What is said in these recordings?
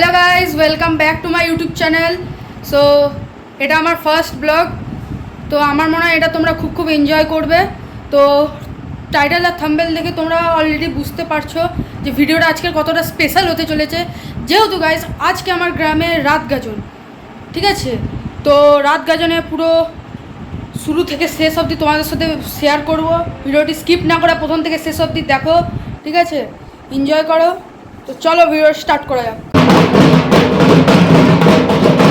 Hello guys welcome back to my YouTube channel so এটা আমার first blog তো আমার মনে হয় এটা তোমরা খুব খুব এনজয় করবে। তো টাইটেল আর থাম্বেল দেখে তোমরা অলরেডি বুঝতে পারছ যে ভিডিওটা আজকের কতটা স্পেশাল হতে চলেছে। যেহেতু গাইজ আজকে আমার গ্রামে রাত গাজন। ঠিক আছে? তো রাত গাজনে পুরো শুরু থেকে শেষ অবধি তোমাদের সাথে শেয়ার করব। ভিডিওটি স্কিপ না করে প্রথম থেকে শেষ অবধি দেখো। ঠিক আছে? এনজয় করো। তো চলো ভিডিও স্টার্ট করা যাক। Thank you.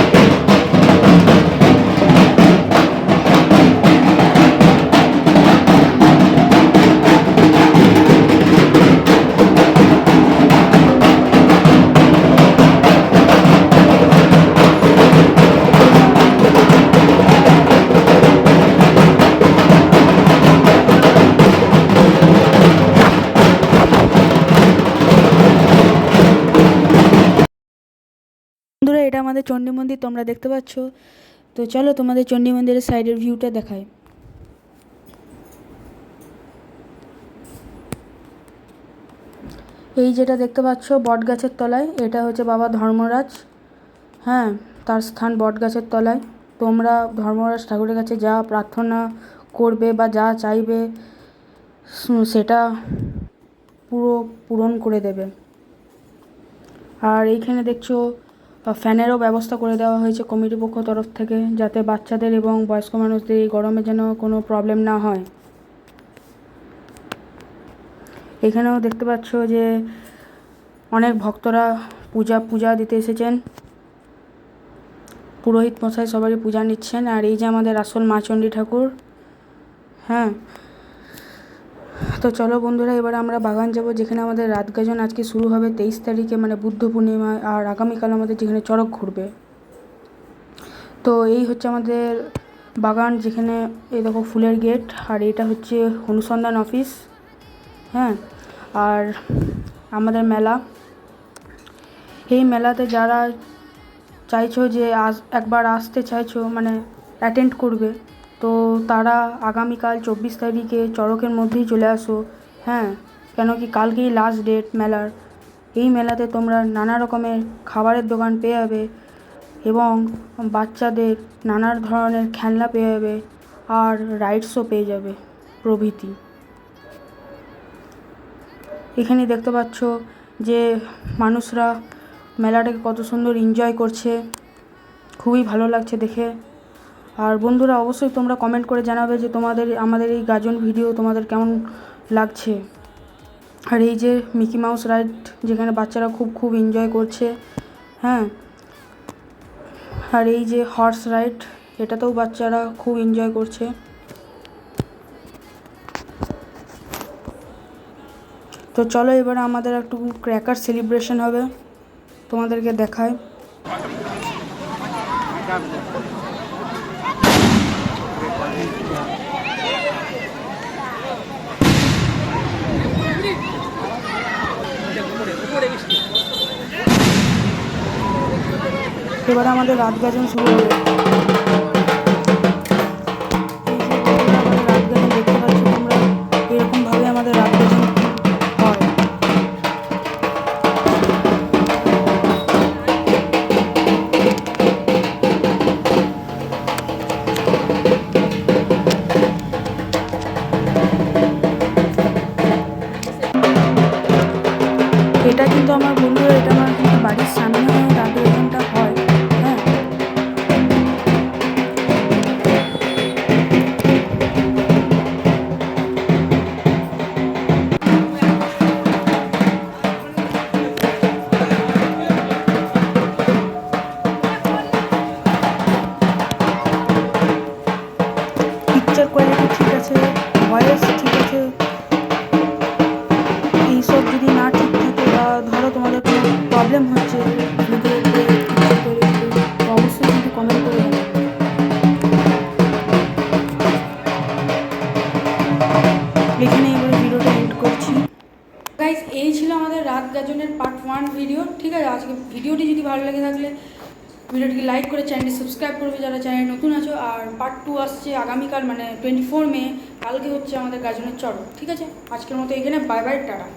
বন্ধুরা, এটা আমাদের চণ্ডী মন্দির, তোমরা দেখতে পাচ্ছ। তো চলো তোমাদের চণ্ডী মন্দিরের সাইডের ভিউটা দেখায় এই যেটা দেখতে পাচ্ছ বট গাছের তলায়, এটা হচ্ছে বাবা ধর্মরাজ। হ্যাঁ তার স্থান বট গাছের তলায়। তোমরা ধর্মরাজ ঠাকুরের কাছে যা প্রার্থনা করবে বা যা চাইবে সেটা পুরো পূরণ করে দেবে। আর এইখানে দেখছ আহ, ফ্যানেরও ব্যবস্থা করে দেওয়া হয়েছে কমিটির পক্ষ তরফ থেকে যাতে বাচ্চাদের এবং বয়স্ক মানুষদের এই গরমে যেন কোনো প্রবলেম না হয়। এখানেও দেখতে পাচ্ছ যে অনেক ভক্তরা পূজা পূজা দিতে এসেছেন। পুরোহিত মশাই সবারই পূজা নিচ্ছেন। আর এই যে আমাদের আসল মা চণ্ডী ঠাকুর হ্যাঁ তো চলো বন্ধুরা, এবার আমরা বাগান যাব, যেখানে আমাদের রাত গাজন আজকে শুরু হবে তেইশ তারিখে মানে বুদ্ধ পূর্ণিমা, আর আগামীকাল আমাদের যেখানে চড়ক ঘুরবে। তো এই হচ্ছে আমাদের বাগান, যেখানে এই দেখো ফুলের গেট, আর এটা হচ্ছে অনুসন্ধান অফিস হ্যাঁ? আর আমাদের মেলা। এই মেলাতে যারা চাইছো যে আস একবার আসতে চাইছো মানে অ্যাটেন্ড করবে তো তারা আগামীকাল চব্বিশ তারিখে চড়কের মধ্যেই চলে আসো। হ্যাঁ কেন কি কালকেই লাস্ট ডেট মেলার। এই মেলাতে তোমরা নানা রকমের খাবারের দোকান পেয়ে যাবে এবং বাচ্চাদের নানা ধরনের খেলনা পেয়ে যাবে আর রাইডসও পেয়ে যাবে প্রভৃতি। এখানে দেখতে পাচ্ছ যে মানুষরা মেলাটাকে কত সুন্দর এনজয় করছে। খুবই ভালো লাগছে দেখে। আর বন্ধুরা অবশ্যই তোমরা কমেন্ট করে জানাবে যে তোমাদের, আমাদের এই গাজন ভিডিও তোমাদের কেমন লাগছে। আর এই যে মিকি মাউস রাইড যেখানে বাচ্চারা খুব খুব এনজয় করছে হ্যাঁ? আর এই যে হর্স রাইড এটাতেও বাচ্চারা খুব এনজয় করছে। তো চলো এবার আমাদের একটু ক্র্যাকার সেলিব্রেশন হবে, তোমাদেরকে দেখায় এবার আমাদের রাত গাজন শুরু হবে। এটা কিন্তু আমার বন্ধুরা এটা আমার কিন্তু বাড়ির প্রবলেম হচ্ছে এখানে এবার ভিডিওটা এন্ড করছি। গাইজ এই ছিল আমাদের রাত গাজনের পার্ট ওয়ান ভিডিও ঠিক আছে? আজকে ভিডিওটি যদি ভালো লেগে থাকলে ভিডিওটিকে লাইক করে চ্যানেলটি সাবস্ক্রাইব করবে যারা চ্যানেল নতুন আছো। আর পার্ট টু আসছে আগামীকাল মানে টোয়েন্টি ফোর মে, কালকে হচ্ছে আমাদের গাজনের চড়ক ঠিক আছে? আজকের মতো এখানে বাই বাই টাটা।